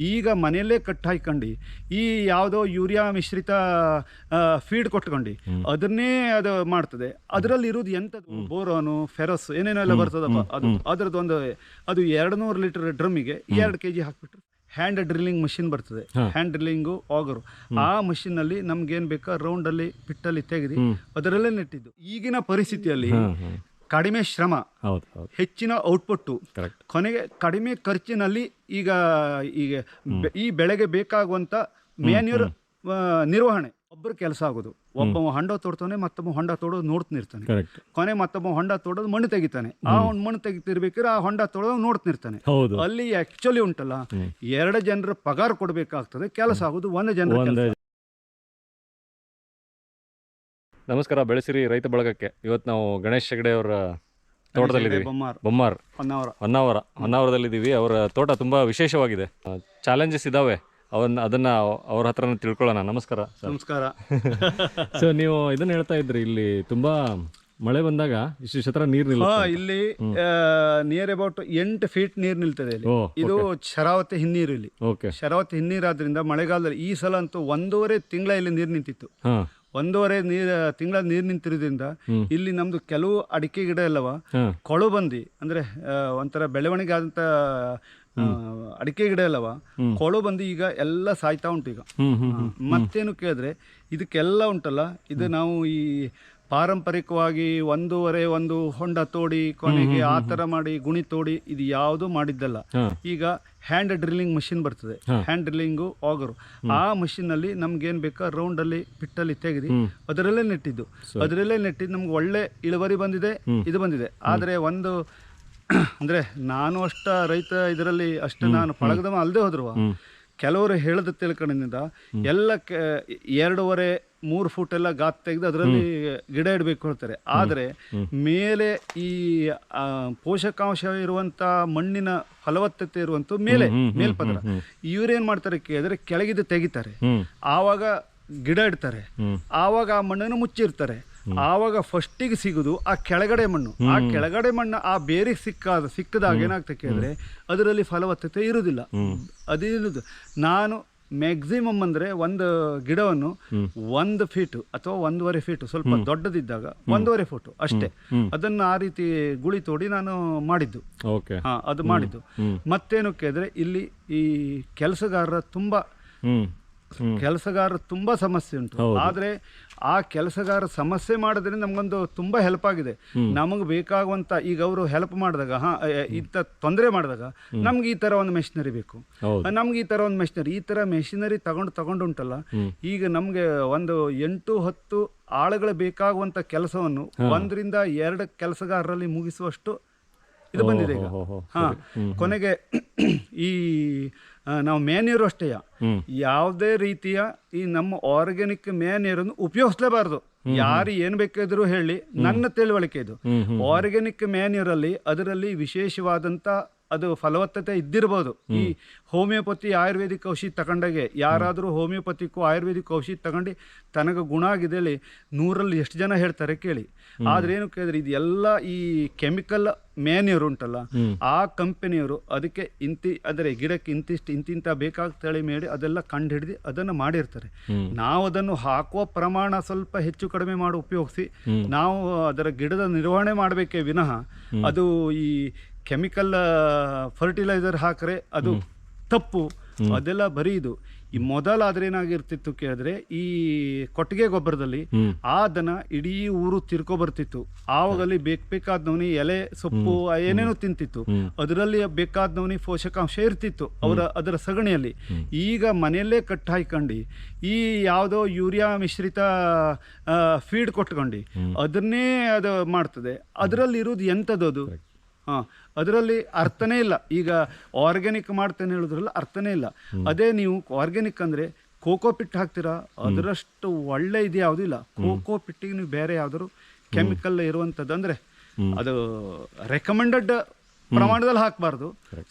ಈಗ ಮನೆಯಲ್ಲೇ ಕಟ್ ಹಾಕೊಂಡು ಈ ಯಾವುದೋ ಯೂರಿಯಾ ಮಿಶ್ರಿತ ಫೀಡ್ ಕೊಟ್ಕೊಂಡು ಅದನ್ನೇ ಅದು ಮಾಡ್ತದೆ. ಅದರಲ್ಲಿ ಇರೋದು ಎಂಥದ್ದು? ಬೋರೋನು ಫೆರಸ್ ಏನೇನೆಲ್ಲ ಬರ್ತದಪ್ಪ? ಅದು ಅದರದ್ದು ಒಂದು ಅದು ಎರಡು ನೂರು ಲೀಟರ್ ಡ್ರಮ್ಮಿಗೆ ಎರಡು ಕೆ ಜಿ ಹಾಕ್ಬಿಟ್ರು ಹ್ಯಾಂಡ್ ಡ್ರಿಲ್ಲಿಂಗ್ ಮಷಿನ್ ಬರ್ತದೆ. ಹ್ಯಾಂಡ್ ಡ್ರಿಲ್ಲಿಂಗು ಆಗರು ಆ machine ಅಲ್ಲಿ ನಮ್ಗೆ ಏನ್ ಬೇಕಾ ರೌಂಡಲ್ಲಿ ಪಿಟ್ಟಲ್ಲಿ ತೆಗೆದು ಅದರಲ್ಲೇ ನೆಟ್ಟಿದ್ದು. ಈಗಿನ ಪರಿಸ್ಥಿತಿಯಲ್ಲಿ ಕಡಿಮೆ ಶ್ರಮ ಹೆಚ್ಚಿನ ಔಟ್ಪುಟ್ಟು. ಕೊನೆಗೆ ಕಡಿಮೆ ಖರ್ಚಿನಲ್ಲಿ ಈಗ ಈಗ ಈ ಬೆಳೆಗೆ ಬೇಕಾಗುವಂತ ಮ್ಯಾನ್ಯೂರ್ ನಿರ್ವಹಣೆ. ಒಬ್ಬರು ಕೆಲಸ ಆಗೋದು. ಒಬ್ಬ ಹೊಂಡ ತೋಡ್ತಾನೆ ಮತ್ತೊಬ್ಬ ಹೊಂಡ ತೋಡೋದು ನೋಡ್ತಿರ್ತಾನೆ ಕೊನೆ ಮತ್ತೊಬ್ಬ ಹೊಂಡ ತೋಡೋದು ಮಣ್ಣು ತೆಗಿತಾನೆ. ಆ ಒಂದು ಮಣ್ಣು ತೆಗಿತಿರ್ಬೇಕಾದ್ರೆ ಆ ಹೊಂಡ ತೋಡೋದು ನೋಡ್ತಿರ್ತಾನೆ ಅಲ್ಲಿ ಆಕ್ಚುಲಿ ಉಂಟಲ್ಲ ಎರಡು ಜನರ ಪಗಾರ ಕೊಡಬೇಕಾಗ್ತದೆ ಕೆಲಸ ಆಗೋದು ಒಂದು ಜನರ ನಮಸ್ಕಾರ ಬೆಳೆಸಿರಿ ರೈತ ಬಳಗಕ್ಕೆ. ಇವತ್ತು ನಾವು ಗಣೇಶ್ ಹೆಗಡೆ ಅವರ ತೋಟದಲ್ಲಿದ್ದೀವಿ. ಬೊಮ್ಮಾರ್. ಬೊಮ್ಮಾರ್. ಹೊನ್ನಾವರ. ಹೊನ್ನಾವರ ಹೊನ್ನಾವರದಲ್ಲಿದ್ದೀವಿ. ಅವರ ತೋಟ ತುಂಬ ವಿಶೇಷವಾಗಿದೆ. ಚಾಲೆಂಜಸ್ ಇದ್ದಾವೆ ಅವನ್ನ ಅದನ್ನ ಅವ್ರ ಹತ್ರನೇ ತಿಳ್ಕೊಳ್ಳೋಣ. ನಮಸ್ಕಾರ ಸರ್. ನಮಸ್ಕಾರ. ಸೊ ನೀವು ಇದನ್ನ ಹೇಳ್ತಾ ಇದ್ರಿ ಇಲ್ಲಿ ತುಂಬಾ ಮಳೆ ಬಂದಾಗ ಇಷ್ಟು ಶತ್ರ ನೀರು ಹಾ ನಿಲ್ಲುತ್ತೆ ಇಲ್ಲಿ ನಿಯರ್ ಅಬೌಟ್ ಎಂಟು ಫೀಟ್ ನೀರು ನಿಲ್ತದೆ ಇಲ್ಲಿ. ಓ ಇದು ಶರಾವತಿ ಹಿನ್ನೀರು ಇಲ್ಲಿ. ಓಕೆ ಶರಾವತಿ ಹಿನ್ನೀರಾದ್ರಿಂದ ಮಳೆಗಾಲದಲ್ಲಿ ಈ ಸಲ ಅಂತೂ ಒಂದೂವರೆ ತಿಂಗಳ ಇಲ್ಲಿ ನೀರು ನಿಂತಿತ್ತು. ಹಾ. ಒಂದೂವರೆ ನೀರ್ ತಿಂಗಳ ನೀರು ನಿಂತಿರೋದ್ರಿಂದ ಇಲ್ಲಿ ನಮ್ದು ಕೆಲವು ಅಡಿಕೆ ಗಿಡ ಎಲ್ಲವ ಕೊಳು ಬಂದಿ ಅಂದ್ರೆ ಆ, ಒಂಥರ ಬೆಳವಣಿಗೆ ಆದಂತ ಆ, ಅಡಿಕೆ ಗಿಡ ಎಲ್ಲವ ಕೊಳು ಬಂದು ಈಗ ಎಲ್ಲ ಸಾಯ್ತಾ ಉಂಟು ಈಗ. ಹ್ಮ್ ಹ್ಮ್ ಹಾ. ಮತ್ತೇನು ಕೇಳಿದ್ರೆ ಇದಕ್ಕೆಲ್ಲ ಉಂಟಲ್ಲ ಇದು ನಾವು ಈ ಪಾರಂಪರಿಕವಾಗಿ ಒಂದೂವರೆ ಒಂದು ಹೊಂಡ ತೋಡಿ ಕೊನೆಗೆ ಆ ಥರ ಮಾಡಿ ಗುಣಿ ತೋಡಿ ಇದು ಯಾವುದು ಮಾಡಿದ್ದಲ್ಲ. ಈಗ ಹ್ಯಾಂಡ್ ಡ್ರಿಲ್ಲಿಂಗ್ ಮಷಿನ್ ಬರ್ತದೆ. ಹ್ಯಾಂಡ್ ಡ್ರಿಲ್ಲಿಂಗು ಆಗರು ಆ machine ಅಲ್ಲಿ ನಮ್ಗೆ ಏನ್ ಬೇಕಾ ರೌಂಡಲ್ಲಿ ಪಿಟ್ಟಲ್ಲಿ ತೆಗೆದು ಅದರಲ್ಲೇ ನೆಟ್ಟಿದ್ದು. ಅದರಲ್ಲೇ ನೆಟ್ಟಿದ್ದು ನಮ್ಗೆ ಒಳ್ಳೆ ಇಳುವರಿ ಬಂದಿದೆ ಇದು ಬಂದಿದೆ. ಆದರೆ ಒಂದು ಅಂದ್ರೆ ನಾನು ಅಷ್ಟ ರೈತ ಇದರಲ್ಲಿ ಅಷ್ಟು ನಾನು ಪಳಗದ ಅಲ್ಲದೆ ಹೋದ್ರು ಕೆಲವರು ಹೇಳದ ತಿಳ್ಕೊಂಡಿಂದ ಎಲ್ಲ ಕೆ- ಎರಡೂವರೆ ಮೂರು ಫುಟ್ ಎಲ್ಲ ಗಾತ್ ತೆಗೆದು ಅದರಲ್ಲಿ ಗಿಡ ಇಡಬೇಕು ಹೇಳ್ತಾರೆ ಆದರೆ ಮೇಲೆ ಈ ಆ, ಪೋಷಕಾಂಶ ಇರುವಂತ ಮಣ್ಣಿನ ಫಲವತ್ತತೆ ಇರುವಂತ ಮೇಲೆ ಮೇಲ್ಪದರ. ಇವ್ರೇನ್ ಮಾಡ್ತಾರೆ ಕೇಳಿದ್ರೆ ಕೆಳಗಿದ್ದು ತೆಗಿತಾರೆ. ಆವಾಗ ಗಿಡ ಇಡ್ತಾರೆ. ಆವಾಗ ಆ ಮಣ್ಣನ್ನು ಮುಚ್ಚಿರ್ತಾರೆ. ಆವಾಗ ಫಸ್ಟಿಗೆ ಸಿಗುದು ಆ ಕೆಳಗಡೆ ಮಣ್ಣು. ಆ ಕೆಳಗಡೆ ಮಣ್ಣು ಆ ಬೇರೆ ಸಿಕ್ಕಾದ ಸಿಕ್ಕದಾಗ ಏನಾಗ್ತದೆ ಕೇಳಿದ್ರೆ ಅದರಲ್ಲಿ ಫಲವತ್ತತೆ ಇರುವುದಿಲ್ಲ. ಅದಿಲ್ಲ ನಾನು ಮ್ಯಾಕ್ಸಿಮಮ್ ಅಂದ್ರೆ ಒಂದು ಗಿಡವನ್ನು ಒಂದು ಫೀಟ್ ಅಥವಾ ಒಂದೂವರೆ ಫೀಟು ಸ್ವಲ್ಪ ದೊಡ್ಡದಿದ್ದಾಗ ಒಂದೂವರೆ ಫೋಟು ಅಷ್ಟೇ. ಅದನ್ನು ಆ ರೀತಿ ಗುಳಿ ತೋಡಿ ನಾನು ಮಾಡಿದ್ದು. ಹಾ ಅದು ಮಾಡಿದ್ದು. ಮತ್ತೇನು ಕೇಳಿದ್ರೆ ಇಲ್ಲಿ ಈ ಕೆಲಸಗಾರರ ತುಂಬಾ ಕೆಲಸಗಾರರು ತುಂಬಾ ಸಮಸ್ಯೆ ಉಂಟು. ಆದ್ರೆ ಆ ಕೆಲಸಗಾರ ಸಮಸ್ಯೆ ಮಾಡೋದ್ರಿಂದ ನಮಗೊಂದು ತುಂಬಾ ಹೆಲ್ಪ್ ಆಗಿದೆ. ನಮಗೆ ಬೇಕಾಗುವಂತ ಈಗ ಅವರು ಹೆಲ್ಪ್ ಮಾಡಿದಾಗ ಹಾ ಇಂತ ಇಂಥ ತೊಂದರೆ ಮಾಡಿದಾಗ ನಮ್ಗೆ ಈ ತರ ಒಂದು ಮೆಷಿನರಿ ಬೇಕು. ನಮ್ಗೆ ಈ ತರ ಒಂದು ಮೆಷಿನರಿ ಈ ತರ ಮೆಷಿನರಿ ತಗೊಂಡು ತಗೊಂಡು ಉಂಟಲ್ಲ ಈಗ ನಮ್ಗೆ ಒಂದು ಎಂಟು ಹತ್ತು ಆಳುಗಳು ಬೇಕಾಗುವಂತ ಕೆಲಸವನ್ನು ಒಂದರಿಂದ ಎರಡು ಕೆಲಸಗಾರರಲ್ಲಿ ಮುಗಿಸುವಷ್ಟು ಇದು ಬಂದಿದೆ ಈಗ. ಹೋ, ಕೊನೆಗೆ ಈ ನಾವು ಮೇನೀರು ಅಷ್ಟೇ. ಯಾವುದೇ ರೀತಿಯ ಈ ನಮ್ಮ ಆರ್ಗ್ಯಾನಿಕ್ ಮೇನೀರನ್ನು ಉಪಯೋಗಿಸ್ಲೇಬಾರ್ದು. ಯಾರು ಏನ್ ಬೇಕಾದ್ರೂ ಹೇಳಿ ನನ್ನ ತಿಳುವಳಿಕೆ ಇದು. ಆರ್ಗ್ಯಾನಿಕ್ ಮೇನೀರಲ್ಲಿ ಅದರಲ್ಲಿ ವಿಶೇಷವಾದಂತ ಅದು ಫಲವತ್ತತೆ ಇದ್ದಿರಬಹುದು ಈ ಹೋಮಿಯೋಪತಿ ಆಯುರ್ವೇದಿಕ್ ಔಷಧಿ ತಗೊಂಡಾಗೆ ಯಾರಾದರೂ ಹೋಮಿಯೋಪತಿಕ್ಕು ಆಯುರ್ವೇದಿಕ್ ಔಷಧಿ ತಗೊಂಡು ತನಗೆ ಗುಣ ಆಗಿದೆ ನೂರಲ್ಲಿ ಎಷ್ಟು ಜನ ಹೇಳ್ತಾರೆ ಕೇಳಿ. ಆದ್ರೆ ಏನು ಕೇಳಿದ್ರೆ ಇದು ಎಲ್ಲ ಈ ಕೆಮಿಕಲ್ ಮ್ಯಾನ್ಯೂರ್ ಉಂಟಲ್ಲ ಆ ಕಂಪನಿಯವರು ಅದಕ್ಕೆ ಇಂತಿ ಅಂದರೆ ಗಿಡಕ್ಕೆ ಇಂತಿಷ್ಟು ಇಂತಿಂತ ಬೇಕಾಗ್ತೇಳಿ ಮೇಡಿ ಅದೆಲ್ಲ ಕಂಡು ಹಿಡಿದು ಅದನ್ನು ಮಾಡಿರ್ತಾರೆ. ನಾವು ಅದನ್ನು ಹಾಕುವ ಪ್ರಮಾಣ ಸ್ವಲ್ಪ ಹೆಚ್ಚು ಕಡಿಮೆ ಮಾಡಿ ಉಪಯೋಗಿಸಿ ನಾವು ಅದರ ಗಿಡದ ನಿರ್ವಹಣೆ ಮಾಡಬೇಕೇ ವಿನಃ ಅದು ಈ ಕೆಮಿಕಲ್ ಫರ್ಟಿಲೈಸರ್ ಹಾಕರೆ ಅದು ತಪ್ಪು. ಅದೆಲ್ಲ ಬರೀ ಇದು. ಈ ಮೊದಲಾದ್ರೆ ಏನಾಗಿರ್ತಿತ್ತು ಕೇಳಿದ್ರೆ ಈ ಕೊಟ್ಟಿಗೆ ಗೊಬ್ಬರದಲ್ಲಿ ಆ ದನ ಇಡೀ ಊರು ತಿರ್ಕೊ ಬರ್ತಿತ್ತು. ಆವಾಗಲ್ಲಿ ಬೇಕ್ ಬೇಕಾದವನಿ ಎಲೆ ಸೊಪ್ಪು ಏನೇನೋ ತಿಂತಿತ್ತು. ಅದರಲ್ಲಿ ಬೇಕಾದವನಿ ಪೋಷಕಾಂಶ ಇರ್ತಿತ್ತು ಅವರ ಅದರ ಸಗಣಿಯಲ್ಲಿ. ಈಗ ಮನೆಯಲ್ಲೇ ಕಟ್ ಈ ಯಾವುದೋ ಯೂರಿಯಾ ಮಿಶ್ರಿತ ಫೀಡ್ ಕೊಟ್ಕೊಂಡು ಅದನ್ನೇ ಅದು ಮಾಡ್ತದೆ. ಅದರಲ್ಲಿ ಇರೋದು ಎಂಥದ್ದು ಅದು ಹಾಂ ಅದರಲ್ಲಿ ಅರ್ಥನೇ ಇಲ್ಲ. ಈಗ ಆರ್ಗ್ಯಾನಿಕ್ ಮಾಡ್ತೇನೆ ಹೇಳಿದ್ರಲ್ಲ ಅರ್ಥನೇ ಇಲ್ಲ. ಅದೇ ನೀವು ಆರ್ಗ್ಯಾನಿಕ್ ಅಂದರೆ ಕೋಕೋ ಪಿಟ್ ಹಾಕ್ತೀರಾ? ಅದರಷ್ಟು ಒಳ್ಳೆ ಇದು ಯಾವುದೂ ಇಲ್ಲ. ಕೋಕೋ ಪಿಟ್ಟಿಗೆ ನೀವು ಬೇರೆ ಯಾವ್ದಾದ್ರು ಕೆಮಿಕಲ್ ಇರುವಂಥದ್ದು ಅಂದರೆ ಅದು ರೆಕಮೆಂಡೆಡ್ ಪ್ರಮಾಣದಲ್ಲಿ ಹಾಕಬಾರ್ದು.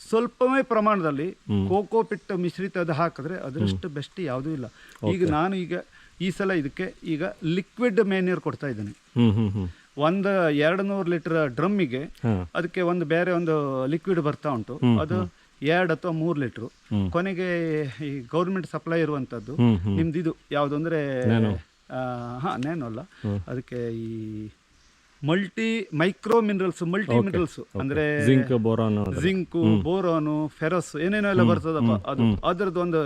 ಸ್ವಲ್ಪವೇ ಪ್ರಮಾಣದಲ್ಲಿ ಕೋಕೋ ಪಿಟ್ ಅದು ಹಾಕಿದ್ರೆ ಅದರಷ್ಟು ಬೆಸ್ಟ್ ಯಾವುದೂ ಇಲ್ಲ. ಈಗ ನಾನು ಈಗ ಈ ಸಲ ಇದಕ್ಕೆ ಈಗ ಲಿಕ್ವಿಡ್ ಮೇನ್ಯೂರ್ ಕೊಡ್ತಾ ಇದ್ದೇನೆ. ಒಂದು ಎರಡು ನೂರು ಲೀಟರ್ ಡ್ರಮ್ಮಿಗೆ ಅದಕ್ಕೆ ಒಂದು ಬೇರೆ ಒಂದು ಲಿಕ್ವಿಡ್ ಬರ್ತಾ ಉಂಟು. ಅದು ಎರಡು ಅಥವಾ ಮೂರು ಲೀಟ್ರು. ಕೊನೆಗೆ ಈ ಗೌರ್ಮೆಂಟ್ ಸಪ್ಲೈ ಇರುವಂಥದ್ದು ಹ್ಮ್ ನಿಮ್ದು ಇದು. ಯಾವುದು ಅಂದರೆ ಹಾ ನೇನು ಅಲ್ಲ. ಅದಕ್ಕೆ ಈ multi micro minerals multi minerals ಅಂದ್ರೆ zinc boron zinc boron ferrous ಏನೇನೋ ಎಲ್ಲ ಬರ್ತದಪ್ಪ. ಅದು ಅದರದ್ದು ಒಂದು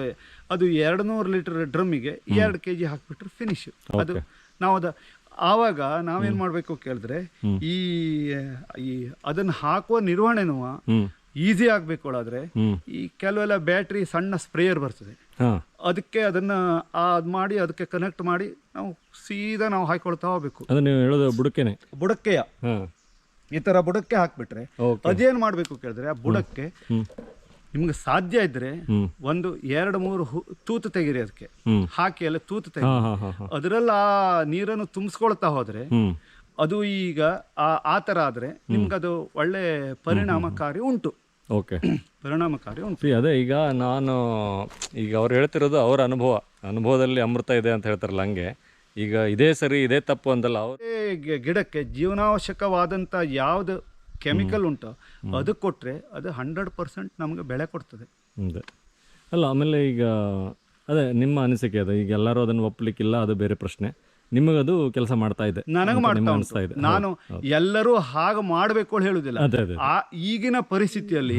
ಅದು ಎರಡು ನೂರು ಲೀಟರ್ ಡ್ರಮ್ಮಿಗೆ ಎರಡು ಕೆ ಜಿ ಹಾಕ್ಬಿಟ್ರೆ ಫಿನಿಶ್ ಅದು ನಾವು ಅದ ಆವಾಗ ನಾವೇನ್ ಮಾಡ್ಬೇಕು ಕೇಳಿದ್ರೆ ಈ ಈ ಅದನ್ನ ಹಾಕುವ ನಿರ್ವಹಣೆನೂ ಈಸಿ ಆಗ್ಬೇಕು ಆದ್ರೆ ಈ ಕೆಲವೆಲ್ಲ ಬ್ಯಾಟ್ರಿ ಸಣ್ಣ ಸ್ಪ್ರೇಯರ್ ಬರ್ತದೆ. ಅದಕ್ಕೆ ಅದನ್ನ ಅದ್ ಮಾಡಿ ಅದಕ್ಕೆ ಕನೆಕ್ಟ್ ಮಾಡಿ ನಾವು ಸೀದಾ ನಾವು ಹಾಕೊಳ್ತಾ ಹೋಗ್ಬೇಕು. ಬುಡಕ್ಕೆನೆ ಹೇಳೋದು ಬುಡಕ್ಕೆಯ. ಈ ತರ ಬುಡಕ್ಕೆ ಹಾಕ್ಬಿಟ್ರೆ ಅದೇನ್ ಮಾಡ್ಬೇಕು ಕೇಳಿದ್ರೆ ಆ ಬುಡಕ್ಕೆ ನಿಮ್ಗೆ ಸಾಧ್ಯ ಇದ್ರೆ ಒಂದು ಎರಡು ಮೂರು ತೂತು ತೆಗೀರಿ ಅದಕ್ಕೆ. ಹಾಕಿ ಎಲ್ಲ ತೂತು ತೆಗಿ ಅದರಲ್ಲಿ ಆ ನೀರನ್ನು ತುಂಬಿಸ್ಕೊಳ್ತಾ ಹೋದ್ರೆ ಅದು ಈಗ ಆ ಆದ್ರೆ ಥರ ಆದ್ರೆ ನಿಮ್ಗದು ಒಳ್ಳೆ ಪರಿಣಾಮಕಾರಿ ಉಂಟು. ಓಕೆ. ಪರಿಣಾಮಕಾರಿ ಉಂಟು. ಅದೇ ಈಗ ನಾನು ಈಗ ಅವ್ರು ಹೇಳ್ತಿರೋದು ಅವರ ಅನುಭವ. ಅನುಭವದಲ್ಲಿ ಅಮೃತ ಇದೆ ಅಂತ ಹೇಳ್ತಾರಲ್ಲ ಹಂಗೆ. ಈಗ ಇದೇ ಸರಿ ಇದೇ ತಪ್ಪು ಅಂತಲ್ಲ ಅವ್ರೇ. ಗಿಡಕ್ಕೆ ಜೀವನಾವಶ್ಯಕವಾದಂಥ ಯಾವ್ದು ಕೆಮಿಕಲ್ ಉಂಟು ಅದು ಕೊಟ್ಟರೆ ಅದು ಹಂಡ್ರೆಡ್ ಪರ್ಸೆಂಟ್ ನಮಗೆ ಬೆಳೆ ಕೊಡ್ತದೆ. ಅದೇ ಅಲ್ಲ ಆಮೇಲೆ ಈಗ ಅದೇ ನಿಮ್ಮ ಅನಿಸಿಕೆ ಅದು ಈಗ ಎಲ್ಲರೂ ಅದನ್ನು ಒಪ್ಪಲಿಕ್ಕಿಲ್ಲ ಅದು ಬೇರೆ ಪ್ರಶ್ನೆ. ನಿಮಗದು ಕೆಲಸ ಮಾಡ್ತಾ ಇದೆ ನನಗೆ ಮಾಡ್ತಾ ಅನಿಸ್ತಾ ಇದೆ. ನಾನು ಎಲ್ಲರೂ ಹಾಗೆ ಮಾಡಬೇಕು ಅಂತ ಹೇಳುದಿಲ್ಲ. ಆ ಈಗಿನ ಪರಿಸ್ಥಿತಿಯಲ್ಲಿ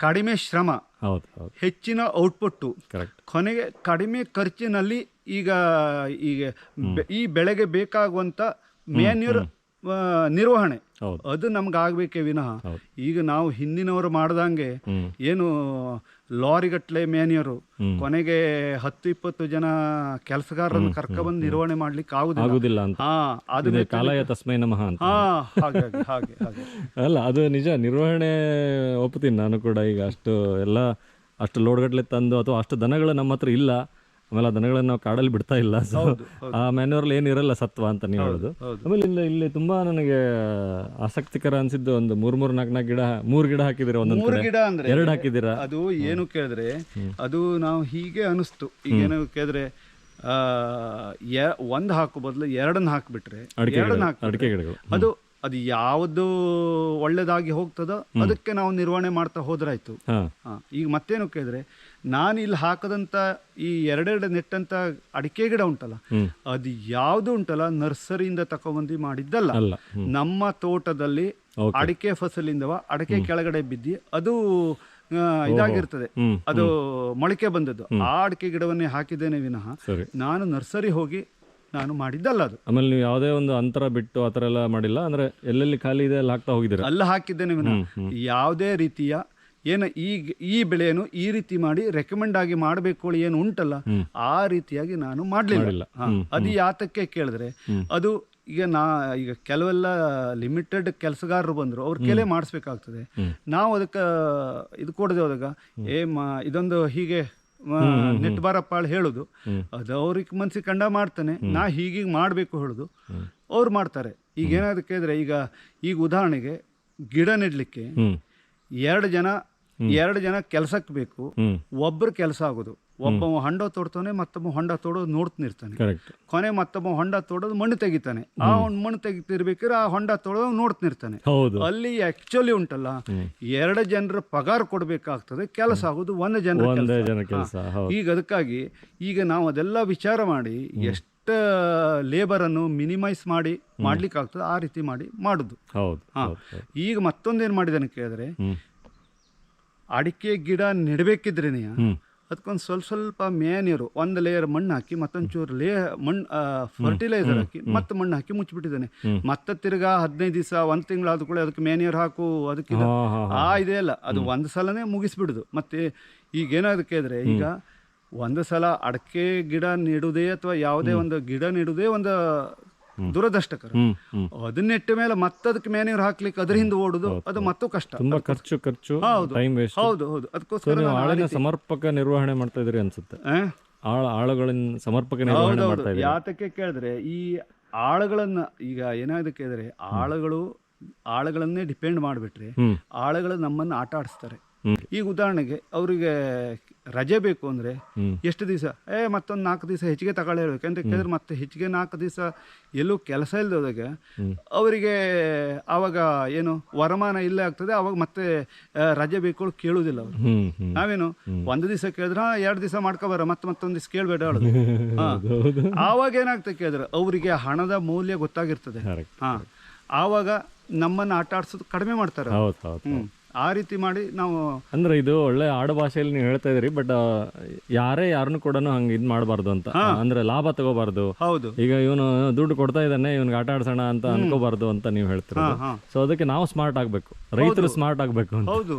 ಕಡಿಮೆ ಶ್ರಮ ಹೌದು ಹೌದು. ಹೆಚ್ಚಿನ ಔಟ್ಪುಟ್ಟು ಕರೆಕ್ಟ್ ಕೊನೆಗೆ ಕಡಿಮೆ ಖರ್ಚಿನಲ್ಲಿ ಈಗ ಈಗ ಈ ಬೆಳೆಗೆ ಬೇಕಾಗುವಂತ ಮ್ಯಾನ್ಯೂರ್ ನಿರ್ವಹಣೆ. ಅದು ನಮ್ಗೆ ಆಗ್ಬೇಕೇ ವಿನಃ ಈಗ ನಾವು ಹಿಂದಿನವರು ಮಾಡ್ದಂಗೆ ಏನು ಲಾರಿಗಟ್ಲೆ ಮ್ಯಾನ್ಯೂರು ಹ್ಮ್. ಕೊನೆಗೆ ಹತ್ತು ಇಪ್ಪತ್ತು ಜನ ಕೆಲಸಗಾರರನ್ನು ಕರ್ಕೊಬಂದು ನಿರ್ವಹಣೆ ಮಾಡ್ಲಿಕ್ಕೆ ಆಗುದಿಲ್ಲ. ಕಾಲಯ ತಸ್ಮೈ ನಮಃ ಅಂತ. ಹಾಗಾಗಿ ಹಾಗೆ ಹಾಗೆ ಅಲ್ಲ ಅದು ನಿಜ ನಿರ್ವಹಣೆ ಒಪ್ತೀನಿ ನಾನು ಕೂಡ ಈಗ ಅಷ್ಟು ಎಲ್ಲ ಅಷ್ಟು ಲೋಡ್ಗಟ್ಲೆ ತಂದು ಅಥವಾ ಅಷ್ಟು ದನಗಳು ನಮ್ಮ ಹತ್ರ ಇಲ್ಲ. ಆಮೇಲೆ ಆ ದನಗಳನ್ನ ನಾವು ಕಾಡಲ್ಲಿ ಬಿಡ್ತಾ ಇಲ್ಲ. ಸೊ ಆ ಮ್ಯಾನ್ಯೂರಲ್ಲಿ ಏನಿರಲ್ಲ ಸತ್ವ ಅಂತ ನೀವು ಹೇಳೋದು. ಆಮೇಲೆ ಇಲ್ಲಿ ಇಲ್ಲಿ ತುಂಬಾ ನನಗೆ ಆಸಕ್ತಿಕರ ಅನ್ಸಿದ್ದು ಒಂದು ಮೂರ್ ಮೂರ್ ನಾಲ್ಕು ನಾಲ್ಕು ಗಿಡ ಮೂರ್ ಗಿಡ ಹಾಕಿದಿರ ಒಂದ್ ಮೂರು ಗಿಡ ಅಂದ್ರೆ ಎರಡು ಹಾಕಿದಿರ ಅದು ಏನು ಕೇಳಿದ್ರೆ ಅದು ನಾವು ಹೀಗೆ ಅನಿಸ್ತು. ಈಗ ಏನು ಕೇಳಿದ್ರೆ ಒಂದ್ ಹಾಕು ಬದಲು ಎರಡನ್ನ ಹಾಕ್ಬಿಟ್ರೆ ಅಡಿಕೆ ಎರಡನ್ನ ಗಿಡಗಳು. ಅದು ಅದು ಯಾವುದು ಒಳ್ಳೇದಾಗಿ ಹೋಗ್ತದ ಅದಕ್ಕೆ ನಾವು ನಿರ್ವಹಣೆ ಮಾಡ್ತಾ ಹೋದ್ರಾಯ್ತು. ಈಗ ಮತ್ತೇನು ಕೇಳಿದ್ರೆ ನಾನು ಇಲ್ಲಿ ಹಾಕದಂತ ಈ ಎರಡೆರಡು ನೆಟ್ಟಂತ ಅಡಿಕೆ ಗಿಡ ಉಂಟಲ್ಲ ಅದು ಯಾವುದು ಉಂಟಲ್ಲ ನರ್ಸರಿಯಿಂದ ತಕೊಂಬಂದಿ ಮಾಡಿದ್ದಲ್ಲ. ನಮ್ಮ ತೋಟದಲ್ಲಿ ಅಡಿಕೆ ಫಸಲಿಂದವ ಅಡಿಕೆ ಕೆಳಗಡೆ ಬಿದ್ದಿ ಅದು ಇದಾಗಿರ್ತದೆ. ಅದು ಮೊಳಕೆ ಬಂದದ್ದು. ಆ ಅಡಿಕೆ ಗಿಡವನ್ನೇ ಹಾಕಿದ್ದೇನೆ ವಿನಃ ನಾನು ನರ್ಸರಿ ಹೋಗಿ ನಾನು ಮಾಡಿದ್ದಲ್ಲ ಅದು. ಆಮೇಲೆ ನೀವು ಯಾವುದೇ ಒಂದು ಅಂತರ ಬಿಟ್ಟು ಆತರ ಥರ ಎಲ್ಲ ಮಾಡಿಲ್ಲ ಅಂದ್ರೆ ಎಲ್ಲೆಲ್ಲಿ ಖಾಲಿ ಇದೆ ಅಲ್ಲಿ ಹಾಕ್ತಾ ಹೋಗಿದ್ದೀರಾ? ಅಲ್ಲ ಹಾಕಿದ್ದೇನೆ ವಿನಃ. ಯಾವುದೇ ರೀತಿಯ ಏನು ಈ ಈ ಬೆಳೆಯನ್ನು ಈ ರೀತಿ ಮಾಡಿ ರೆಕಮೆಂಡ್ ಆಗಿ ಮಾಡಬೇಕು ಏನು ಉಂಟಲ್ಲ ಆ ರೀತಿಯಾಗಿ ನಾನು ಮಾಡಲಿಲ್ಲ. ಅದು ಯಾತಕ್ಕೆ ಕೇಳಿದ್ರೆ ಅದು ಈಗ ನಾ ಈಗ ಕೆಲವೆಲ್ಲ ಲಿಮಿಟೆಡ್ ಕೆಲಸಗಾರರು ಬಂದರು ಅವ್ರ ಕೆಲೆ ಮಾಡಿಸ್ಬೇಕಾಗ್ತದೆ. ನಾವು ಅದಕ್ಕೆ ಇದು ಕೊಡದೆ ಹೋದಾಗ ಏ ಮಾ ಇದೊಂದು ಹೀಗೆ ನೆಟ್ ಬಾರಪ್ಪ ಹೇಳುದು. ಅದು ಅವ್ರಿಗೆ ಮನ್ಸಿಗೆ ಕಂಡ ಮಾಡ್ತಾನೆ ನಾ ಹೀಗೀಗೆ ಮಾಡಬೇಕು ಹೇಳೋದು. ಅವ್ರು ಮಾಡ್ತಾರೆ. ಈಗ ಏನಾದ್ರು ಕೇಳಿದ್ರೆ ಈಗ ಈಗ ಉದಾಹರಣೆಗೆ ಗಿಡ ನೆಡಲಿಕ್ಕೆ ಎರಡು ಜನ ಎರಡು ಜನ ಕೆಲಸಕ್ಕೆ ಬೇಕು. ಒಬ್ಬರು ಕೆಲಸ ಆಗೋದು. ಒಬ್ಬ ಹೊಂಡ ತೋಡ್ತಾನೆ ಮತ್ತೊಬ್ಬ ಹೊಂಡ ತೋಡೋದು ನೋಡ್ತಿರ್ತಾನೆ ಕೊನೆ ಮತ್ತೊಬ್ಬ ಹೊಂಡ ತೋಡೋದು ಮಣ್ಣು ತೆಗಿತಾನೆ. ಆ ಮಣ್ಣು ತೆಗಿತಿರ್ಬೇಕಾದ್ರೆ ಆ ಹೊಂಡ ತೋಡೋದು ನೋಡ್ತಿರ್ತಾನೆ ಅಲ್ಲಿ ಆಕ್ಚುಲಿ ಉಂಟಲ್ಲ ಎರಡು ಜನರ ಪಗಾರ ಕೊಡಬೇಕಾಗ್ತದೆ ಕೆಲಸ ಆಗೋದು ಒಂದು ಜನರ ಈಗ ಅದಕ್ಕಾಗಿ ಈಗ ನಾವು ಅದೆಲ್ಲ ವಿಚಾರ ಮಾಡಿ ಎಷ್ಟು ಲೇಬರನ್ನು ಮಿನಿಮೈಸ್ ಮಾಡಿ ಮಾಡ್ಲಿಕ್ಕೆ ಆಗ್ತದೆ ಆ ರೀತಿ ಮಾಡಿ ಮಾಡುದು. ಈಗ ಮತ್ತೊಂದೇನು ಮಾಡಿದಾನೆ ಕೇಳಿದ್ರೆ ಅಡಿಕೆ ಗಿಡ ನೆಡಬೇಕಿದ್ರೇನೆ ಹ್ಮ್. ಅದಕ್ಕೊಂದು ಸ್ವಲ್ಪ ಸ್ವಲ್ಪ ಮೇನೀರು ಒಂದು ಲೇಯರ್ ಮಣ್ಣು ಹಾಕಿ ಮತ್ತೊಂದು ಚೂರು ಲೇ ಮಣ್ಣು ಫರ್ಟಿಲೈಸರ್ ಹಾಕಿ ಮತ್ತೆ ಮಣ್ಣು ಹಾಕಿ ಮುಚ್ಚಿಬಿಟ್ಟಿದ್ದಾನೆ. ಮತ್ತೆ ತಿರ್ಗಾ ಹದಿನೈದು ದಿವಸ ಒಂದು ತಿಂಗಳು ಆದ ಕೂಡ ಅದಕ್ಕೆ ಮೇನೀರು ಹಾಕು ಅದಕ್ಕೆ ಆ ಇದೇ ಅಲ್ಲ ಅದು ಒಂದು ಸಲನೇ ಮುಗಿಸ್ಬಿಡುದು. ಮತ್ತೆ ಈಗ ಏನಾದಕ್ಕೆ ಇದ್ರೆ ಈಗ ಒಂದು ಸಲ ಅಡಕೆ ಗಿಡ ನೆಡುವುದೇ ಅಥವಾ ಯಾವುದೇ ಒಂದು ಗಿಡ ನೆಡುವುದೇ ಒಂದು ದುರದೃಷ್ಟಕರ. ಹ್ಮ್ ಹ್ಮ್. ಅದನ್ನ ನೆಟ್ಟ ಮೇಲೆ ಮತ್ತದಕ್ಕೆ ಮೇನೀರು ಹಾಕ್ಲಿಕ್ಕೆ ಅದ್ರ ಹಿಂದೆ ಓಡುದು ಅದು ಮತ್ತೂ ಕಷ್ಟ. ತುಂಬಾ ಖರ್ಚು ಖರ್ಚು ಹೌದು. ಟೈಮ್ ವೇಸ್ಟ್ ಹೌದು ಹೌದು. ಅದಕ್ಕೋಸ್ಕರ ಸಮರ್ಪಕ ನಿರ್ವಹಣೆ ಮಾಡ್ತಾ ಇದ್ರಿ ಅನ್ಸುತ್ತೆ? ಆಳ ಆಳುಗಳನ್ನ ಸಮರ್ಪಕ ನಿರ್ವಹಣೆ ಮಾಡ್ತಾ ಇದ್ದೀರಿ. ಯಾತಕ್ಕೆ ಕೇಳಿದ್ರೆ ಈ ಆಳುಗಳನ್ನ ಈಗ ಏನಾಗಿದೆ ಕೇಳಿದ್ರೆ ಆಳುಗಳು ಆಳುಗಳನ್ನೇ ಡಿಪೆಂಡ್ ಮಾಡಿಬಿಟ್ರೆ ಆಳುಗಳು ನಮ್ಮನ್ನು ಆಟ ಆಡಿಸ್ತಾರೆ. ಈಗ ಉದಾಹರಣೆಗೆ ಅವರಿಗೆ ರಜೆ ಬೇಕು ಅಂದ್ರೆ. ಎಷ್ಟು ದಿವಸ? ಏ ಮತ್ತೊಂದು ನಾಲ್ಕು ದಿವಸ ಹೆಚ್ಚಿಗೆ ತಗೊಳ್ಳಿ ಹೇಳ್ಬೇಕು. ಅಂತ ಕೇಳಿದ್ರೆ ಮತ್ತೆ ಹೆಚ್ಚಿಗೆ ನಾಲ್ಕು ದಿವಸ ಎಲ್ಲೂ ಕೆಲಸ ಇಲ್ಲದಾಗ ಅವರಿಗೆ ಆವಾಗ ಏನು ವರಮಾನ ಇಲ್ಲೇ ಆಗ್ತದೆ ಅವಾಗ ಮತ್ತೆ ರಜೆ ಬೇಕು ಕೇಳುವುದಿಲ್ಲ ಅವರು. ನಾವೇನು ಒಂದು ದಿವಸ ಕೇಳಿದ್ರ ಎರಡು ದಿವಸ ಮಾಡ್ಕೊಬಾರ ಮತ್ತೆ ಮತ್ತೊಂದು ದಿವಸ ಕೇಳಬೇಡ ಹೇಳೋದು ಆವಾಗ ಏನಾಗ್ತದೆ ಕೇಳಿದ್ರೆ ಅವರಿಗೆ ಹಣದ ಮೌಲ್ಯ ಗೊತ್ತಾಗಿರ್ತದೆ. ಹಾ. ಆವಾಗ ನಮ್ಮನ್ನು ಆಟ ಆಡ್ಸೋದು ಕಡಿಮೆ ಮಾಡ್ತಾರೆ ಆ ರೀತಿ ಮಾಡಿ ನಾವು ಅಂದ್ರೆ ಇದು ಒಳ್ಳೆ ಆಡು ಭಾಷೆಯಲ್ಲಿ ನೀವು ಹೇಳ್ತಾ ಇದ್ರಿ ಬಟ್ ಯಾರೇ ಯಾರನ್ನು ಕೂಡ ಹಂಗೆ ಇದು ಮಾಡಬಾರ್ದು ಅಂತ. ಅಂದ್ರೆ ಲಾಭ ತಗೋಬಾರ್ದು. ಹೌದು. ಈಗ ಇವನು ದುಡ್ಡು ಕೊಡ್ತಾ ಇದ್ದಾನೆ ಇವನ್ಗೆ ಆಟ ಆಡ್ಸೋಣ ಅಂತ ಅನ್ಕೋಬಾರ್ದು ಅಂತ ನೀವು ಹೇಳ್ತೀರ ಸೊ ಅದಕ್ಕೆ ನಾವು ಸ್ಮಾರ್ಟ್ ಆಗ್ಬೇಕು. ರೈತರು ಸ್ಮಾರ್ಟ್ ಆಗ್ಬೇಕು ಹೌದು.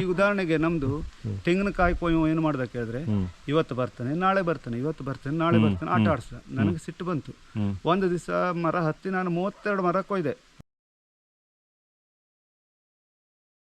ಈ ಉದಾಹರಣೆಗೆ ನಮ್ದು ತೆಂಗಿನಕಾಯಿ ಕೊಯ್ಯೋ ಏನು ಮಾಡ್ದ ಕೇಳಿದ್ರೆ ಇವತ್ತು ಬರ್ತಾನೆ ನಾಳೆ ಬರ್ತಾನೆ ಇವತ್ತು ಬರ್ತಾನೆ ನಾಳೆ ಬರ್ತಾನೆ ಆಟ ಆಡ್ಸ ನನಗೆ ಸಿಟ್ಟು ಬಂತು. ಒಂದು ದಿವಸ ಮರ ಹತ್ತಿ ನಾನು ಮೂವತ್ತೆರಡು ಮರ ಕೊಯ್ದೆ.